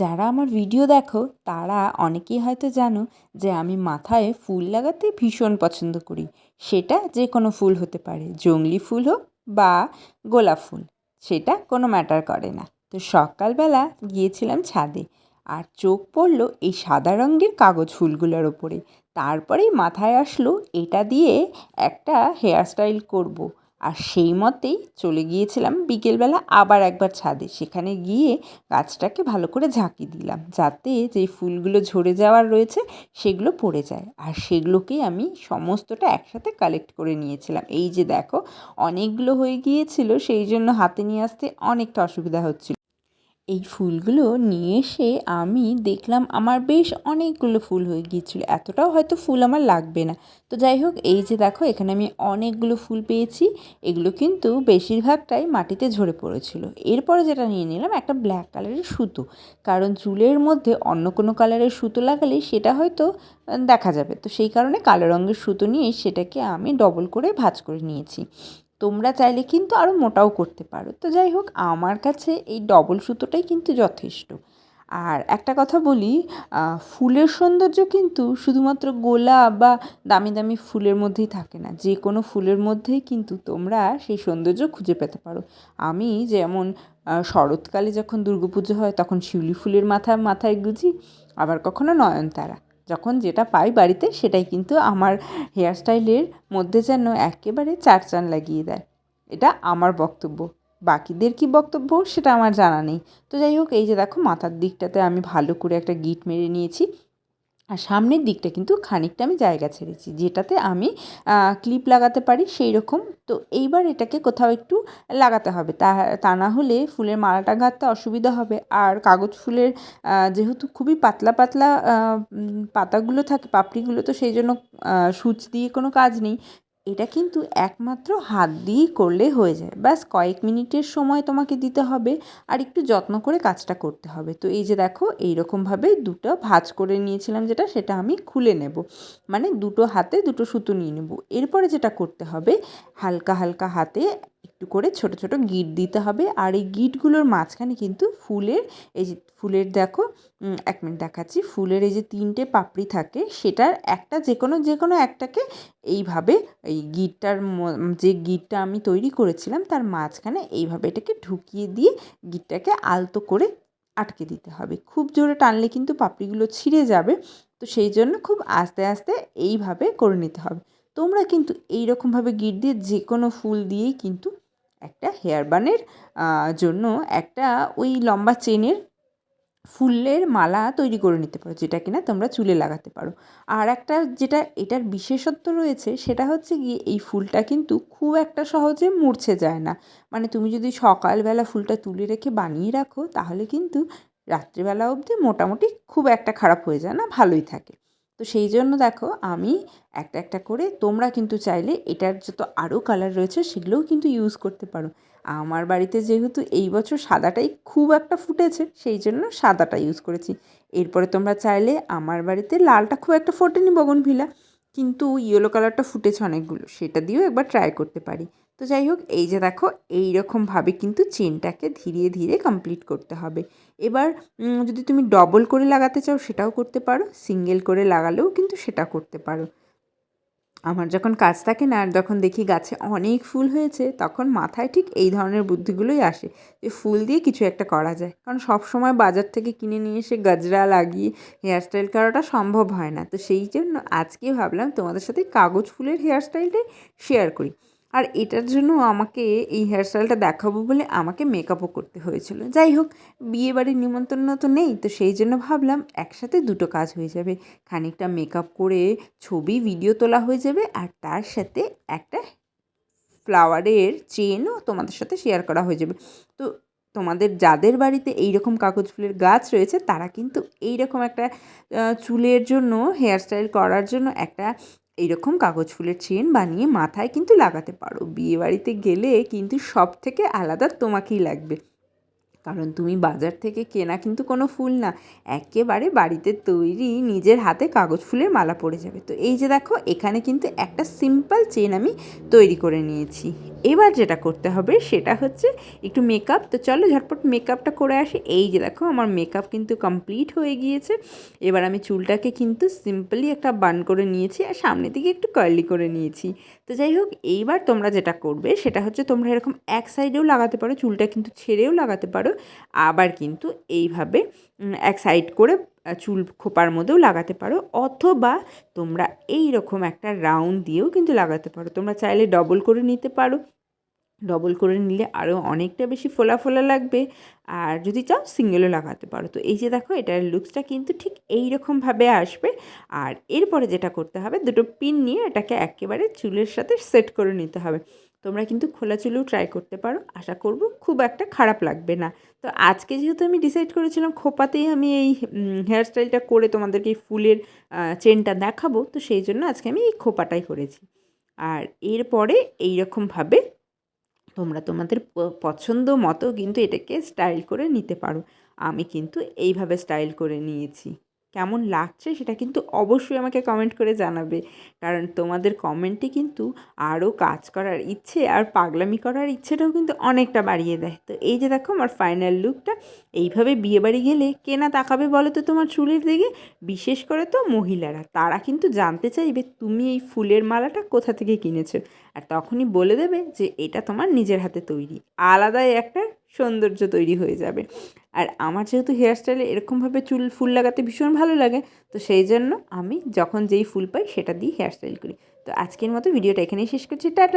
যারা আমার ভিডিও দেখো, তারা অনেকেই হয়তো জানো যে আমি মাথায় ফুল লাগাতে ভীষণ পছন্দ করি। সেটা যে কোনো ফুল হতে পারে, জংলি ফুল হোক বা গোলাপ ফুল, সেটা কোনো ম্যাটার করে না। তো সকালবেলা গিয়েছিলাম ছাদে আর চোখ পড়ল এই সাদা রঙের কাগজ ফুলগুলোর ওপরে তারপরেই মাথায় আসলো এটা দিয়ে একটা হেয়ার স্টাইল করব। আর সেই মতেই চলে গিয়েছিলাম বিকেলবেলা আবার একবার ছাদে। সেখানে গিয়ে গাছটাকে ভালো করে ঝাঁকি দিলাম যাতে যে ফুলগুলো ঝরে যাওয়ার রয়েছে সেগুলো পড়ে যায়। আর সেগুলোকেই আমি সমস্তটা একসাথে কালেক্ট করে নিয়েছিলাম। এই যে দেখো, অনেকগুলো হয়ে গিয়েছিল, সেই জন্য হাতে নিয়ে আসতে অনেকটা অসুবিধা হচ্ছিল। এই ফুলগুলো নিয়ে এসে আমি দেখলাম আমার বেশ অনেকগুলো ফুল হয়ে গিয়েছিল। এতটাও হয়তো ফুল আমার লাগবে না। তো যাই হোক, এই যে দেখো, এখানে আমি অনেকগুলো ফুল পেয়েছি। এগুলো কিন্তু বেশিরভাগটাই মাটিতে ঝরে পড়েছিল। এরপরে যেটা নিয়ে নিলাম, একটা ব্ল্যাক কালারের সুতো। কারণ চুলের মধ্যে অন্য কোনো কালারের সুতো লাগালে সেটা হয়তো দেখা যাবে। তো সেই কারণে কালো রঙের সুতো নিয়ে সেটাকে আমি ডবল করে ভাঁজ করে নিয়েছি। তোমরা চাইলে কিন্তু আরও মোটাও করতে পারো। তো যাই হোক, আমার কাছে এই ডবল সুতোটাই কিন্তু যথেষ্ট। আর একটা কথা বলি ফুলের সৌন্দর্য কিন্তু শুধুমাত্র গোলাপ বা দামি দামি ফুলের মধ্যেই থাকে না। যে কোনো ফুলের মধ্যেই কিন্তু তোমরা সেই সৌন্দর্য খুঁজে পেতে পারো। আমি যেমন শরৎকালে যখন পুজো হয়, তখন শিউলি ফুলের মাথা, মাথায় গুজি, আবার কখনো নয়নতারা। যখন যেটা পাই বাড়িতে, সেটাই কিন্তু আমার হেয়ারস্টাইলের মধ্যে যেন একেবারে চার চান লাগিয়ে দেয়। এটা আমার বক্তব্য। বাকিদের কি বক্তব্য, সেটা আমার জানা নেই। তো যাই হোক, এই যে দেখো, মাথার দিকটাতে আমি ভালো করে একটা গিট মেরে নিয়েছি। আর সামনের দিকটা কিন্তু খানিকটা আমি জায়গা ছেড়েছি, যেটাতে আমি ক্লিপ লাগাতে পারি সেই রকম তো এইবার এটাকে কোথাও একটু লাগাতে হবে। তা তা না হলে ফুলের মালাটা গাঁথতে অসুবিধা হবে। আর কাগজ ফুলের যেহেতু খুবই পাতলা পাতলা পাতাগুলো থাকে, পাপড়িগুলো তো সেই জন্য সুচ দিয়ে কোনো কাজ নেই। এটা কিন্তু একমাত্র হাত দিয়েই করলে হয়ে যায়। ব্যাস, কয়েক মিনিটের সময় তোমাকে দিতে হবে আর একটু যত্ন করে কাজটা করতে হবে। তো এই যে দেখো, এইরকমভাবে দুটো ভাজ করে নিয়েছিলাম যেটা, সেটা আমি খুলে নেব। মানে দুটো হাতে দুটো সুতো নিয়ে নেব। এরপরে যেটা করতে হবে, হালকা হালকা হাতে একটু করে ছোট ছোট গিট দিতে হবে। আর এই গিটগুলোর মাঝখানে কিন্তু ফুলের, এই যে ফুলের দেখো এক মিনিট দেখাচ্ছি। ফুলের এই যে তিনটে পাপড়ি থাকে, সেটার একটা যে কোনো যে কোনো একটাকে এইভাবে এই গিটটার যে গিটটা আমি তৈরি করেছিলাম, তার মাঝখানে এইভাবে এটাকে ঢুকিয়ে দিয়ে গিটটাকে আলতো করে আটকে দিতে হবে। খুব জোরে টানলে কিন্তু পাপড়িগুলো ছিঁড়ে যাবে। তো সেই জন্য খুব আস্তে আস্তে এইভাবে করে নিতে হবে। তোমরা কিন্তু এই রকমভাবে গিট দিয়ে যে কোনো ফুল দিয়েই কিন্তু একটা হেয়ার বানের জন্য একটা ওই লম্বা চেনের ফুলের মালা তৈরি করে নিতে পারো, যেটা কিনা তোমরা চুলে লাগাতে পারো। আর একটা যেটা এটার বিশেষত্ব রয়েছে, সেটা হচ্ছে গিয়ে এই ফুলটা কিন্তু খুব একটা সহজে মূর্ছে যায় না। মানে তুমি যদি সকালবেলা ফুলটা তুলে রেখে বানিয়ে রাখো, তাহলে কিন্তু রাত্রিবেলা অবধি মোটামুটি খুব একটা খারাপ হয়ে যায় না, ভালোই থাকে। তো সেই জন্য দেখো আমি একটা একটা করে তোমরা কিন্তু চাইলে এটার যত আরও কালার রয়েছে সেগুলোও কিন্তু ইউজ করতে পারো। আমার বাড়িতে যেহেতু এই বছর সাদাটাই খুব একটা ফুটেছে, সেই জন্য সাদাটা ইউজ করেছি। এরপরে তোমরা চাইলে আমার বাড়িতে লালটা খুব একটা ফোটেনি বগনভিলা, কিন্তু ইয়েলো কালারটা ফুটেছে অনেকগুলো, সেটা দিয়েও একবার ট্রাই করতে পারি। তো যাই হোক, এই যে দেখো এই রকমভাবে কিন্তু চেনটাকে ধীরে ধীরে কমপ্লিট করতে হবে। এবার যদি তুমি ডবল করে লাগাতে চাও, সেটাও করতে পারো। সিঙ্গেল করে লাগালেও কিন্তু সেটা করতে পারো। আমার যখন কাজ থাকে না, আর যখন দেখি গাছে অনেক ফুল হয়েছে, তখন মাথায় ঠিক এই ধরনের বুদ্ধিগুলোই আসে যে ফুল দিয়ে কিছু একটা করা যায়। কারণ সব সময় বাজার থেকে কিনে নিয়ে এসে গজরা লাগিয়ে হেয়ারস্টাইল করাটা সম্ভব হয় না। তো সেই জন্য আজকে ভাবলাম তোমাদের সাথে কাগজ ফুলের হেয়ারস্টাইলটাই শেয়ার করি। আর এটার জন্য আমাকে এই হেয়ারস্টাইলটা দেখাবো বলে আমাকে মেকআপও করতে হয়েছিল। যাই হোক, বিয়েবাড়ির নিমন্ত্রণ তো নেই, তো সেই জন্য ভাবলাম একসাথে দুটো কাজ হয়ে যাবে। খানিকটা মেকআপ করে ছবি ভিডিও তোলা হয়ে যাবে আর তার সাথে একটা ফ্লাওয়ারের চেনও তোমাদের সাথে শেয়ার করা হয়ে যাবে। তো তোমাদের যাদের বাড়িতে এই রকম কাগজ ফুলের গাছ রয়েছে, তারা কিন্তু এই রকম একটা চুলের জন্য হেয়ারস্টাইল করার জন্য একটা এইরকম কাগজ ফুলের চেন বানিয়ে মাথায় কিন্তু লাগাতে পারো। বিয়ে বাড়িতে গেলে কিন্তু সব থেকে আলাদা তোমাকেই লাগবে। কারণ তুমি বাজার থেকে কেনা কিন্তু কোনো ফুল না, একেবারে বাড়িতে তৈরি নিজের হাতে কাগজ ফুলের মালা পড়ে যাবে। তো এই যে দেখো, এখানে কিন্তু একটা সিম্পল চেন আমি তৈরি করে নিয়েছি। এবার যেটা করতে হবে সেটা হচ্ছে একটু মেকআপ তো চলো ঝটপট মেকআপটা করে আসি। এই যে দেখো, আমার মেকআপ কিন্তু কমপ্লিট হয়ে গিয়েছে। এবার আমি চুলটাকে কিন্তু সিম্পলি একটা বান করে নিয়েছি আর সামনে দিকে একটু কার্লি করে নিয়েছি। তো যাই হোক, এইবার তোমরা যেটা করবে সেটা হচ্ছে তোমরা এরকম এক সাইডেও লাগাতে পারো, চুলটা কিন্তু ছেড়েও লাগাতে পারো। আবার কিন্তু এইভাবে এক সাইড করে চুল খোপার মধ্যেও লাগাতে পারো। অথবা তোমরা এই রকম একটা রাউন্ড দিয়েও কিন্তু লাগাতে পারো। তোমরা চাইলে ডবল করে নিতে পারো। ডবল করে নিলে আরও অনেকটা বেশি ফোলা ফোলা লাগবে। আর যদি চাও সিঙ্গেলও লাগাতে পারো। তো এই যে দেখো, এটার লুকসটা কিন্তু ঠিক এই রকমভাবে আসবে। আর এরপরে যেটা করতে হবে, দুটো পিন নিয়ে এটাকে একেবারে চুলের সাথে সেট করে নিতে হবে। তোমরা কিন্তু খোলা চুলেও ট্রাই করতে পারো। আশা করব খুব একটা খারাপ লাগবে না। তো আজকে যেহেতু আমি ডিসাইড করেছিলাম খোপাতেই আমি এই হেয়ারস্টাইলটা করে তোমাদেরকে এই ফুলের চেনটা দেখাবো, তো সেই জন্য আজকে আমি এই খোপাটাই করেছি। আর এরপরে এইরকমভাবে তোমরা তোমাদের পছন্দ মতো কিন্তু এটাকে স্টাইল করে নিতে পারো। আমি কিন্তু এইভাবে স্টাইল করে নিয়েছি। কেমন লাগছে সেটা কিন্তু অবশ্যই আমাকে কমেন্ট করে জানাবে। কারণ তোমাদের কমেন্টে কিন্তু আরও কাজ করার ইচ্ছে আর পাগলামি করার ইচ্ছেটাও কিন্তু অনেকটা বাড়িয়ে দেয়। তো এই যে দেখো আমার ফাইনাল লুকটা এইভাবে বিয়েবাড়ি গেলে কেনা তাকাবে বলো তো তোমার চুলের দিকে? বিশেষ করে তো মহিলারা। তারা কিন্তু জানতে চাইবে তুমি এই ফুলের মালাটা কোথা থেকে কিনেছো? আর তখনই বলে দেবে যে এটা তোমার নিজের হাতে তৈরি। আলাদাই একটা সৌন্দর্য তৈরি হয়ে যাবে। আর আমার যেহেতু হেয়ারস্টাইলে এরকমভাবে চুল, ফুল লাগাতে ভীষণ ভালো লাগে, তো সেই জন্য আমি যখন যেই ফুল পাই সেটা দিয়ে হেয়ারস্টাইল করি। তো আজকের মতো ভিডিওটা এখানেই শেষ করছি, টাটা!